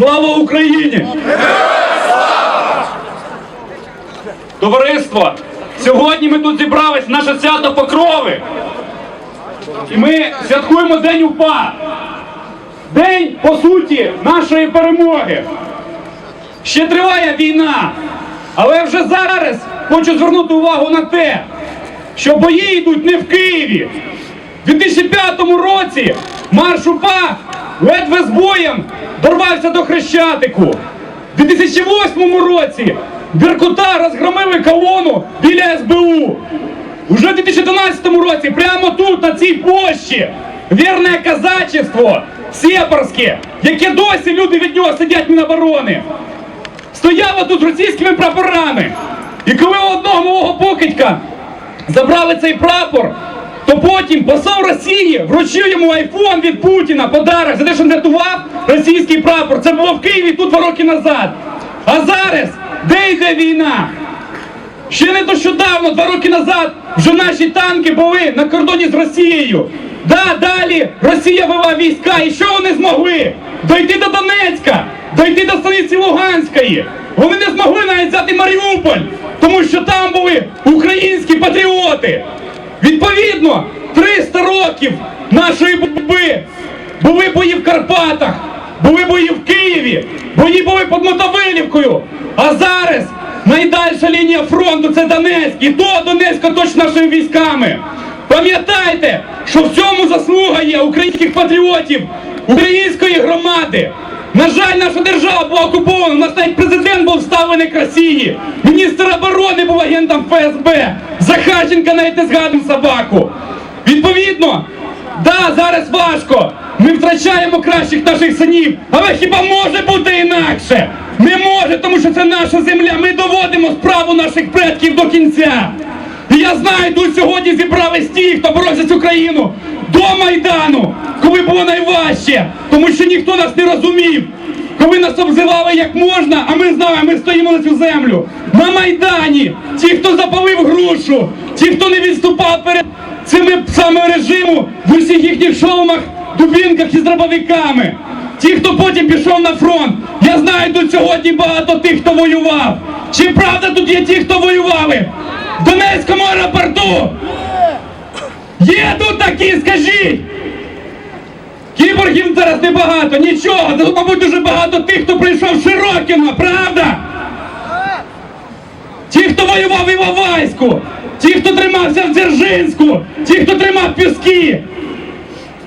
Слава Україні! Товариство! Сьогодні ми тут зібрались наше свято Покрови. І ми святкуємо День УПА. День, по суті, нашої перемоги. Ще триває війна. Але вже зараз хочу звернути увагу на те, що бої йдуть не в Києві. У 2005 році марш УПА ледве з боєм дорвався до Хрещатику. У 2008 році Беркута розгромили колону біля СБУ. Уже в 2011 році, прямо тут, на цій площі, вірне казачество, сепарське, яке досі люди від нього сидять Міноборони, стояло тут з російськими прапорами. І коли одного мого покидька забрали цей прапор, то потім посол Росії вручив йому айфон від Путіна, подарок за те, що рятував російський прапор. Це було в Києві тут два роки назад. А зараз де йде війна? Ще не нещодавно, два роки назад, вже наші танки були на кордоні з Росією. Да, далі Росія вела війська, і що вони змогли? Дойти до Донецька, дойти до станиці Луганської. Вони не змогли навіть взяти Маріуполь, тому що там були українські патріоти. Відповідно, 300 років нашої боротьби були бої в Карпатах, були бої в Києві, бої були під Мотовилівкою. А зараз найдальша лінія фронту це Донецьк. І то Донецька точно нашими військами. Пам'ятайте, що в цьому заслуга є українських патріотів, української громади. На жаль, наша держава була окупована. У нас навіть президент був вставлений к Росії. Міністр оборони був агентом ФСБ. Захарченка навіть не згадуємо собаку. Відповідно, да, зараз важко. Ми втрачаємо кращих наших синів. Але хіба може бути інакше? Не може, тому що це наша земля. Ми доводимо справу наших предків до кінця. І я знаю, тут сьогодні зібрались ті, хто боровся за Україну до Майдану, коли було найважче, тому що ніхто нас не розумів. Коли нас обзивали як можна, а ми знали, ми стоїмо на цю землю. На Майдані ті, хто запалив грушу, ті, хто не відступав перед цими саме режиму в усіх їхніх шоломах, дубінках і з дробовиками. Ті, хто потім пішов на фронт. Я знаю тут сьогодні багато тих, хто воював. Чи правда тут є ті, хто воювали? В Донецькому аеропорту! Є тут такі, скажіть! Кіборгів зараз небагато, нічого. Тут, мабуть, дуже багато тих, хто прийшов з правда? Ті, хто воював в Іловайську, ті, хто тримався в Дзержинську, ті, хто тримав піски.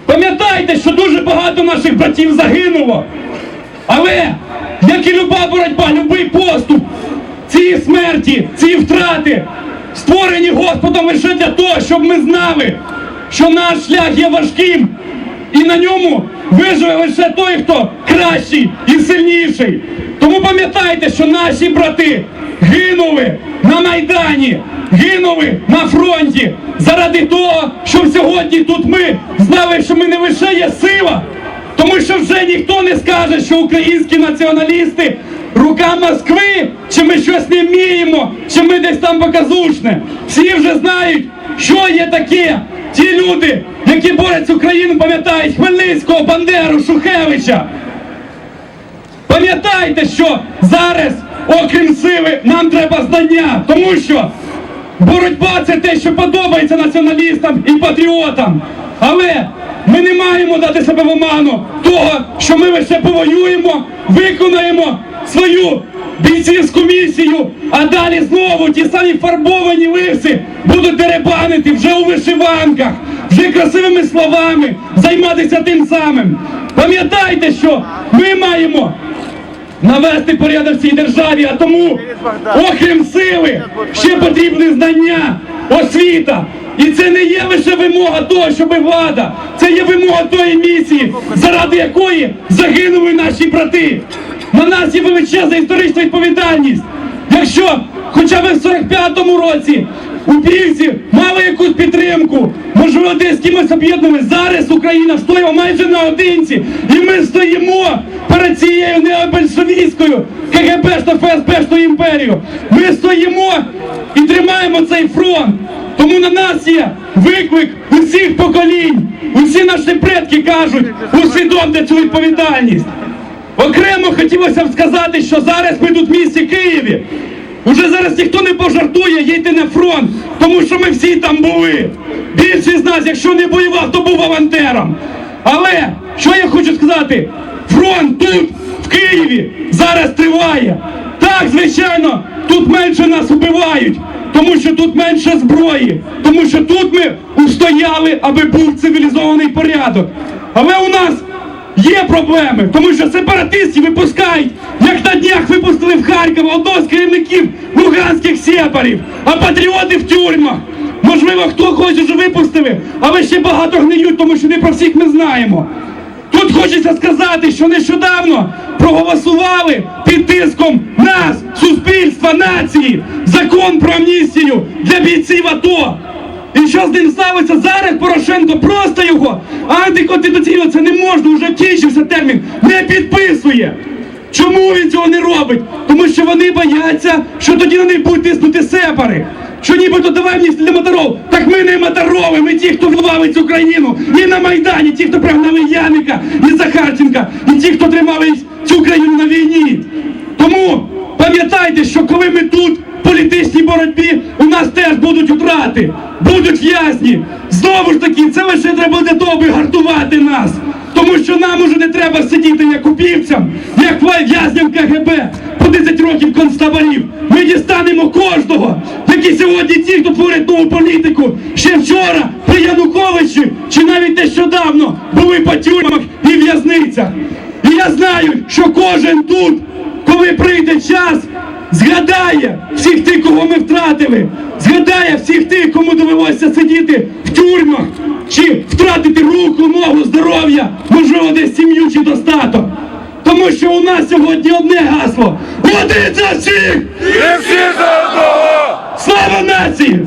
Пам'ятайте, що дуже багато наших братів загинуло. Але, як і люба боротьба, любий поступ, ці смерті, ці втрати створені Господом лише для того, щоб ми знали, що наш шлях є важким, і на ньому виживе лише той, хто кращий і сильніший. Тому пам'ятайте, що наші брати гинули на Майдані, гинули на фронті заради того, щоб сьогодні тут ми знали, що ми не лише є сила, тому що вже ніхто не скаже, що українські націоналісти рука Москви, чи ми щось не вміємо, чи ми десь там показушне. Всі вже знають, що є таке. Ті люди, які борються з Україну, пам'ятають Хмельницького, Бандеру, Шухевича. Пам'ятайте, що зараз, окрім сили, нам треба знання, тому що боротьба це те, що подобається націоналістам і патріотам. Але ми не маємо дати себе в оману того, що ми лише повоюємо, виконаємо свою бійцівську місію, а далі знову ті самі фарбовані лиси будуть деребанити вже у вишиванках, вже красивими словами, займатися тим самим. Пам'ятайте, що ми маємо навести порядок в цій державі, а тому, окрім сили, ще потрібні знання, освіта. І це не є лише вимога того, щоб влада, це є вимога тої місії, заради якої загинули наші брати. На нас є величезна історична відповідальність. Якщо хоча б в 45-му році у упівці мали якусь підтримку, можливо, десь кимось об'єднували. Зараз Україна стоїть майже наодинці, і ми стоїмо перед цією необольшевістською КГБ ФСБ імперією. Ми стоїмо і тримаємо цей фронт. Тому на нас є виклик усіх поколінь. Усі наші предки кажуть, усвідомте цю відповідальність. Окремо хотілося б сказати, що зараз ми тут в місті Києві. Уже зараз ніхто не пожартує їдьте на фронт, тому що ми всі там були. Більшість з нас, якщо не воював, то був волонтером. Але що я хочу сказати? Фронт тут, в Києві, зараз триває. Так, звичайно, тут менше нас вбивають, тому що тут менше зброї, тому що тут ми устояли, аби був цивілізований порядок. Але у нас Є проблеми, тому що сепаратистів випускають, як на Харкова одного з керівників луганських сепарів, а патріоти в тюрмах. Можливо, хто хоче вже випустили, але ще багато гниють, тому що не про всіх ми знаємо. Тут хочеться сказати, що нещодавно проголосували під тиском нас, суспільства, нації, закон про амністію для бійців АТО. І що з ним ставиться зараз? Порошенко просто його антиконституційно це не можна, вже кінчився термін, не підписує. Чому він цього не робить? Тому що вони бояться, що тоді на них будуть тиснути сепари. Що нібито давай мені для моторов. Так ми не моторови, ми ті, хто цю країну. І на Майдані, ті, хто прогнали Яника і Захарченка, і ті, хто тримали цю країну на війні. Тому пам'ятайте, що коли ми тут в політичній боротьбі, у нас теж будуть втрати, будуть в'язні. Знову ж таки, це лише треба для того, аби гартувати нас. Тому що нам уже не треба сидіти як упівцям, як в'язням КГБ по 10 років концтаборів. Ми дістанемо кожного, які сьогодні ті, хто творять нову політику, ще вчора при Януковичі чи навіть нещодавно були по тюрмах і в'язницях. І я знаю, що кожен тут, коли прийде час, згадає всіх тих, кого ми втратили, згадає всіх тих, кому довелося сидіти в тюрмах, руку, здоров'я, можливо, десь сім'ю чи достаток. Тому що у нас сьогодні одне гасло. Один за всіх! І всі за одного! Слава нації!